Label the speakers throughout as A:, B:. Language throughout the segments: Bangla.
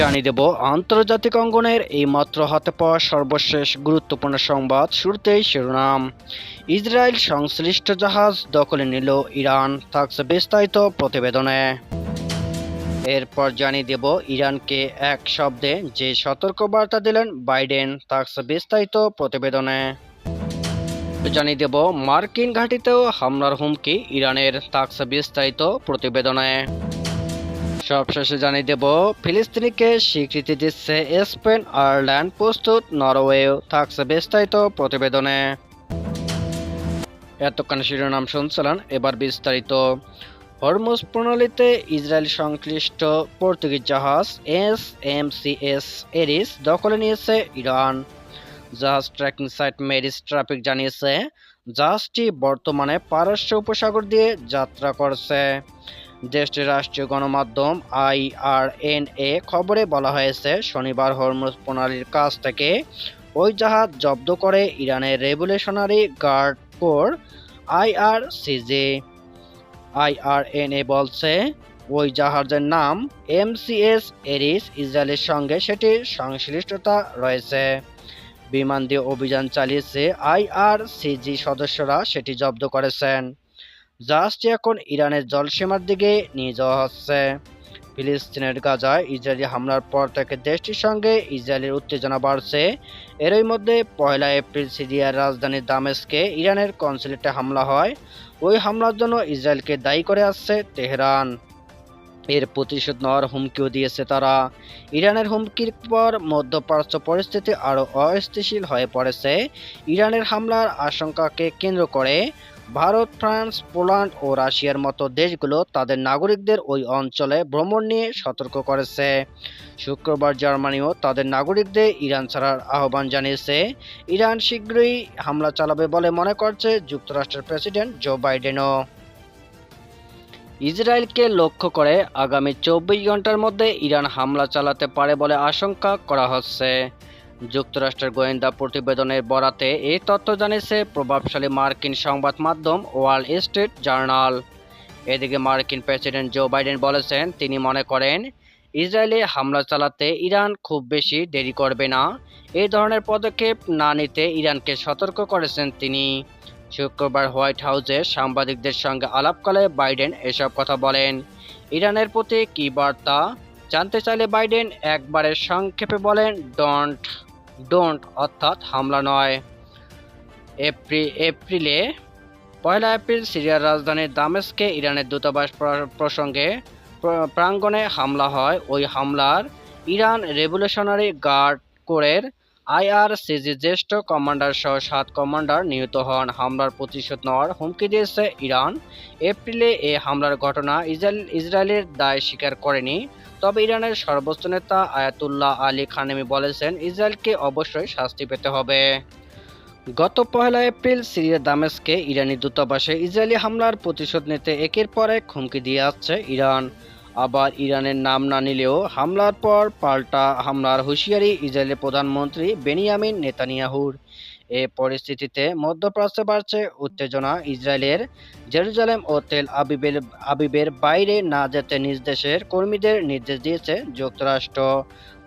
A: জানিয়ে দেব আন্তর্জাতিক অঙ্গনের এই মাত্র হাতে পাওয়া সর্বশেষ গুরুত্বপূর্ণ সংবাদ শুরুতেই শিরোনাম ইসরায়েল সংশ্লিষ্ট জাহাজ দখলে নিল ইরান থাকছে বিস্তারিত প্রতিবেদনে এরপর জানিয়ে দেব ইরানকে এক শব্দে যে সতর্কবার্তা দিলেন বাইডেন থাকছে বিস্তারিত প্রতিবেদনে জানিয়ে দেব মার্কিন ঘাঁটিতেও হামলার হুমকি ইরানের তাকসা বিস্তারিত প্রতিবেদনে সবশেষে জানিয়ে দেব ফিলিস্তিনিকে স্বীকৃতি দিচ্ছে স্পেন আয়ারল্যান্ড প্রস্তুত নরওয়েও থাকছে বিস্তারিত প্রতিবেদনে এতক্ষণ শিরোনাম শুনছিলেন এবার বিস্তারিত হরমুজ প্রণালীতে ইসরায়েল সংশ্লিষ্ট পর্তুগিজ জাহাজ S M C S Aries দখলে নিয়েছে ইরান জাহাজ ট্র্যাকিং সাইট মেরিস ট্রাফিক জানিয়েছে জাহাজটি বর্তমানে পারস্য উপসাগর দিয়ে যাত্রা করছে দেশটির রাষ্ট্রীয় গণমাধ্যম আইআরএনএ খবরে বলা হয়েছে শনিবার হরমুজ প্রণালীর কাছ থেকে ওই জাহাজ জব্দ করে ইরানের revolutionary guard corps IRGC IRNA বলছে ওই জাহাজের নাম এমসিএস এরিস ইসরায়েলের সঙ্গে সেটির সংশ্লিষ্টতা রয়েছে বিমান দিয়ে অভিযান চালিয়েছে আইআরসিজি সদস্যরা সেটি জব্দ করেছেন জাহাজটি এখন ইরানের জলসীমার দিকে নিয়ে যাওয়া হচ্ছে ফিলিস্তিনের গাজায় ইসরায়েলি হামলার পর থেকে দেশটির সঙ্গে ইসরায়েলের উত্তেজনা বাড়ছে এরই মধ্যে পয়লা এপ্রিল সিরিয়ার রাজধানী দামেস্কে ইরানের কনসুলেটে হামলা হয় ওই হামলার জন্য ইসরায়েলকে দায়ী করে আসছে তেহরান এর প্রতিশোধ নেওয়ার হুমকিও দিয়েছে তারা ইরানের হুমকির পর মধ্যপ্রাচ্য পরিস্থিতি আরও অস্থিতিশীল হয়ে পড়েছে ইরানের হামলার আশঙ্কাকে কেন্দ্র করে ভারত ফ্রান্স পোল্যান্ড ও রাশিয়ার মতো দেশগুলো তাদের নাগরিকদের ওই অঞ্চলে ভ্রমণ নিয়ে সতর্ক করেছে শুক্রবার জার্মানিও তাদের নাগরিকদের ইরান ছাড়ার আহ্বান জানিয়েছে ইরান শীঘ্রই হামলা চালাবে বলে মনে করছে যুক্তরাষ্ট্রের প্রেসিডেন্ট জো বাইডেনও ইসরায়েলকে লক্ষ্য করে আগামী চব্বিশ ঘন্টার মধ্যে ইরান হামলা চালাতে পারে বলে আশঙ্কা করা হচ্ছে যুক্তরাষ্ট্রের গোয়েন্দা প্রতিবেদনের বরাতে এই তথ্য জানিয়েছে প্রভাবশালী মার্কিন সংবাদ মাধ্যম ওয়াল স্ট্রিট জার্নাল এদিকে মার্কিন প্রেসিডেন্ট জো বাইডেন বলেছেন তিনি মনে করেন ইসরায়েলে হামলা চালাতে ইরান খুব বেশি দেরি করবে না এই ধরনের পদক্ষেপ না নিতে ইরানকে সতর্ক করেছেন তিনি শুক্রবার হোয়াইট হাউসে সাংবাদিকদের সঙ্গে আলাপকালে বাইডেন এসব কথা বলেন ইরানের প্রতি কী বার্তা জানতে চাইলে বাইডেন একবারে সংক্ষেপে বলেন ডন্ট ডোন্ট অর্থাৎ হামলা নয় এপ্রিল এপ্রিলে পয়লা এপ্রিল সিরিয়ার রাজধানী দামেস্কে ইরানের দূতাবাস প্রসঙ্গে প্রাঙ্গণে হামলা হয় ওই হামলার ইরান রেভলিউশনারি গার্ড কোরের আইআরসিজি জ্যেষ্ঠ কমান্ডার সহ সাত কমান্ডার নিহত হন হামলার প্রতিশোধ নেওয়ার হুমকি দিয়েছে ইরান এপ্রিলে এ হামলার ঘটনা ইসরায়েলের দায় স্বীকার করেনি তবে ইরানের সর্বোচ্চ নেতা আয়াতুল্লাহ আলী খানেমি বলেছেন ইসরায়েলকে অবশ্যই শাস্তি পেতে হবে গত পহেলা এপ্রিল সিরিয়া দামেস্কে ইরানি দূতাবাসে ইসরায়েলি হামলার প্রতিশোধ নিতে একের পর এক হুমকি দিয়ে আসছে ইরান আবার ইরানের নাম না নিলেও হামলার পর পাল্টা হামলার হুঁশিয়ারি ইসরায়েলের প্রধানমন্ত্রী বেনিয়ামিন নেতানিয়াহুর এ পরিস্থিতিতে মধ্যপ্রাচ্যে বাড়ছে উত্তেজনা ইসরায়েলের জেরুজালেম ও তেল আবিবের আবিবের বাইরে না যেতে নিজ দেশের কর্মীদের নির্দেশ দিয়েছে যুক্তরাষ্ট্র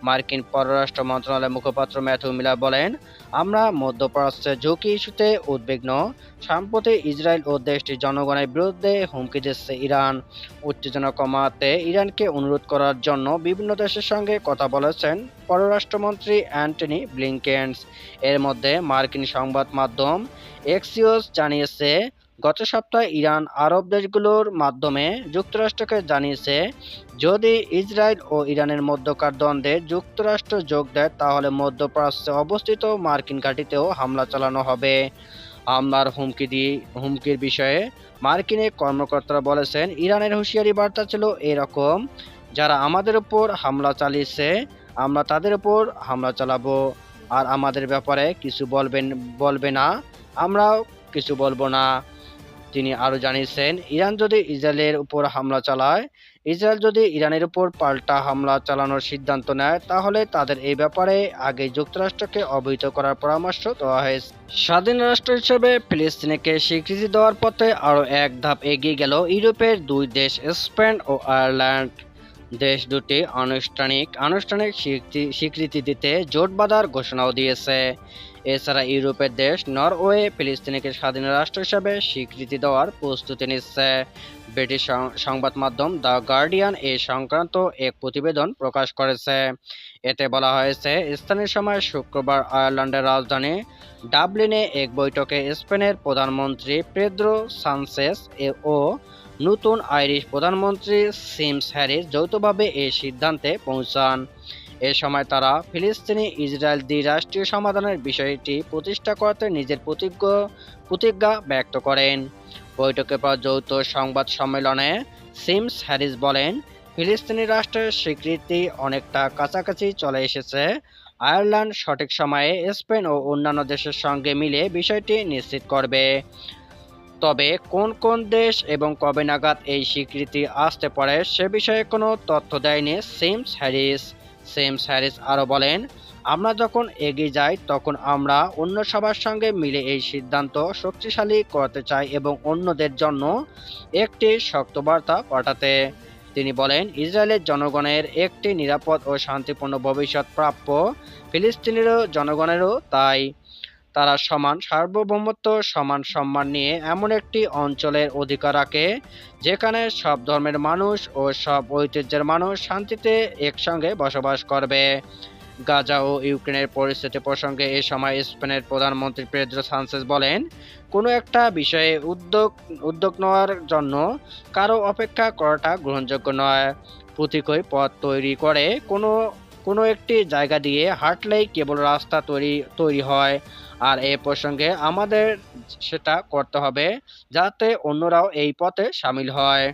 A: মার্কিন পররাষ্ট্র মন্ত্রণালয়ের মুখপাত্র ম্যাথু মিলার বলেন আমরা মধ্যপ্রাচ্যের ঝুঁকি ইস্যুতে উদ্বিগ্ন সম্প্রতি ইসরায়েল ও দেশটির জনগণের বিরুদ্ধে হুমকি দিচ্ছে ইরান উত্তেজনা কমাতে ইরানকে অনুরোধ করার জন্য বিভিন্ন দেশের সঙ্গে কথা বলেছেন পররাষ্ট্রমন্ত্রী অ্যান্টনি ব্লিংকেনস এর মধ্যে মার্কিন সংবাদ মাধ্যম এক্সিওস জানিয়েছে গত সপ্তাহে ইরান আরব দেশগুলোর মাধ্যমে যুক্তরাষ্ট্রকে জানিয়েছে যদি ইসরায়েল ও ইরানের মধ্যকার দ্বন্দ্বে যুক্তরাষ্ট্র যোগ দেয় তাহলে মধ্যপ্রাচ্যে অবস্থিত মার্কিন ঘাঁটিতেও হামলা চালানো হবে হামলার হুমকি দিয়ে হুমকির বিষয়ে মার্কিন কর্মকর্তারা বলেছেন ইরানের হুঁশিয়ারি বার্তা ছিল এরকম যারা আমাদের উপর হামলা চালিয়েছে আমরা তাদের উপর হামলা চালাবো আর আমাদের ব্যাপারে কিছু বলবেন বলবে না আমরাও কিছু বলবো না তিনি আরও জানিয়েছেন ইরান যদি ইসরায়েলের উপর হামলা চালায় ইসরায়েল যদি ইরানের উপর পাল্টা হামলা চালানোর সিদ্ধান্ত নেয় তাহলে তাদের এই ব্যাপারে আগে যুক্তরাষ্ট্রকে অবহিত করার পরামর্শ দেওয়া হয়েছে স্বাধীন রাষ্ট্র হিসেবে ফিলিস্তিনকে স্বীকৃতি দেওয়ার পথে আরও এক ধাপ এগিয়ে গেল ইউরোপের দুই দেশ স্পেন ও আয়ারল্যান্ড দেশ দুটি আনুষ্ঠানিক আনুষ্ঠানিক স্বীকৃতি দিতে জোট বাঁধার ঘোষণাও দিয়েছে এছাড়া ইউরোপের দেশ নরওয়ে ফিলিস্তিনিকে স্বাধীন রাষ্ট্র হিসাবে স্বীকৃতি দেওয়ার প্রস্তুতি নিচ্ছে ব্রিটিশ সংবাদ মাধ্যম দ্য গার্ডিয়ান এ সংক্রান্ত এক প্রতিবেদন প্রকাশ করেছে এতে বলা হয়েছে স্থানীয় সময় শুক্রবার আয়ারল্যান্ডের রাজধানী ডাবলিনে এক বৈঠকে স্পেনের প্রধানমন্ত্রী পেদ্রো সানসেস ও নতুন আইরিশ প্রধানমন্ত্রী সিমস হ্যারিস যৌথভাবে এই সিদ্ধান্তে পৌঁছান এ সময় তারা ফিলিস্তিনি ইসরায়েল দ্বিরাষ্ট্রীয় সমাধানের বিষয়টি প্রতিষ্ঠা করতে নিজের প্রতিজ্ঞ প্রতিজ্ঞা ব্যক্ত করেন বৈঠকের পর যৌথ সংবাদ সম্মেলনে সিমস হ্যারিস বলেন ফিলিস্তিনি রাষ্ট্রের স্বীকৃতি অনেকটা কাছাকাছি চলে এসেছে আয়ারল্যান্ড সঠিক সময়ে স্পেন ও অন্যান্য দেশের সঙ্গে মিলে বিষয়টি নিশ্চিত করবে তবে কোন কোন দেশ এবং কবে নাগাদ এই স্বীকৃতি আসতে পারে সে বিষয়ে কোনো তথ্য দেয়নি সিমস হ্যারিস সেম স্যারিস আরও বলেন আমরা যখন এগিয়ে যাই তখন আমরা অন্য সবার সঙ্গে মিলে এই সিদ্ধান্ত শক্তিশালী করতে চাই এবং অন্যদের জন্য একটি শক্ত বার্তা পাঠাতে তিনি বলেন ইসরায়েলের জনগণের একটি নিরাপদ ও শান্তিপূর্ণ ভবিষ্যৎ প্রাপ্য ফিলিস্তিনেরও জনগণেরও তাই তারা সমান সার্বভৌমত্ব সমান সম্মান নিয়ে এমন একটি অঞ্চলের অধিকার রাখে যেখানে সব ধর্মের মানুষ ও সব ঐতিহ্যের মানুষ শান্তিতে একসঙ্গে বসবাস করবে গাজা ও ইউক্রেনের পরিস্থিতি প্রসঙ্গে এ সময় স্পেনের প্রধানমন্ত্রী পেদ্রো সানসেস বলেন কোনো একটা বিষয়ে উদ্যোগ উদ্যোগ নেওয়ার জন্য কারো অপেক্ষা করাটা গ্রহণযোগ্য নয় প্রতীকই পথ তৈরি করে কোনো কোনো একটি জায়গা দিয়ে হাঁটলেই কেবল রাস্তা তৈরি তৈরি হয় আর এ প্রসঙ্গে আমাদের সেটা করতে হবে যাতে অন্যরাও এই পথে সামিল হয়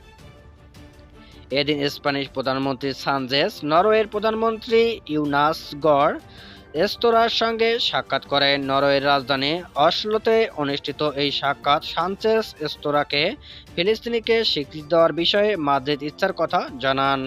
A: এদিন স্প্যানিশ প্রধানমন্ত্রী সানজেস নরওয়ের প্রধানমন্ত্রী ইউনাস গড় রেস্তোরাঁর সঙ্গে সাক্ষাৎ করেন নরওয়ের রাজধানী অশ্লোতে অনুষ্ঠিত এই সাক্ষাৎ সানচেস রেস্তোরাঁকে ফিলিস্তিনিকে স্বীকৃতি দেওয়ার বিষয়ে মাদ্রিদ ইচ্ছার কথা জানান